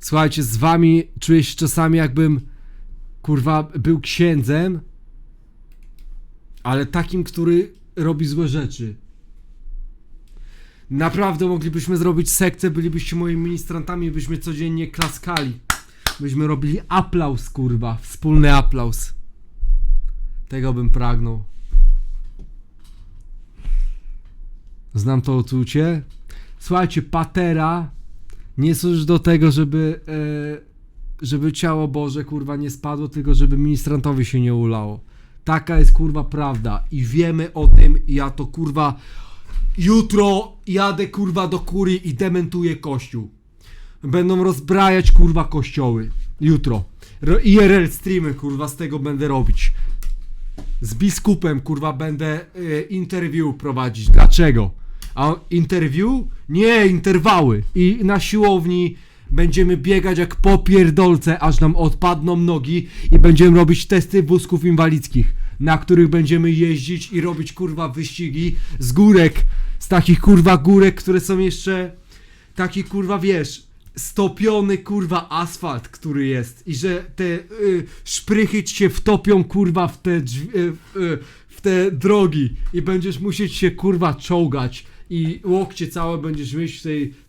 Słuchajcie, z wami czuję się czasami jakbym kurwa był księdzem, ale takim, który robi złe rzeczy. Naprawdę moglibyśmy zrobić sekcję, bylibyście moimi ministrantami, byśmy codziennie klaskali. Byśmy robili aplauz, kurwa. Wspólny aplauz. Tego bym pragnął. Znam to uczucie. Słuchajcie, patera nie służy do tego, żeby e, żeby ciało Boże kurwa nie spadło, tylko żeby ministrantowi się nie ulało. Taka jest kurwa prawda i wiemy o tym. i Ja to kurwa jutro jadę kurwa do kurii i dementuję kościół. Będą rozbrajać kurwa kościoły. Jutro. Ro- IRL streamy kurwa z tego będę robić. Z biskupem kurwa będę e, interview prowadzić. Dlaczego? A interview? Nie, interwały. I na siłowni będziemy biegać jak po pierdolce, aż nam odpadną nogi i będziemy robić testy wózków inwalidzkich, na których będziemy jeździć i robić kurwa wyścigi z górek, z takich kurwa górek, które są jeszcze taki kurwa wiesz, stopiony kurwa asfalt, który jest i że te y, szprychy ci się wtopią kurwa w te drzwi, y, y, w te drogi i będziesz musieć się kurwa czołgać i łokcie całe będziesz mieć w tej takiej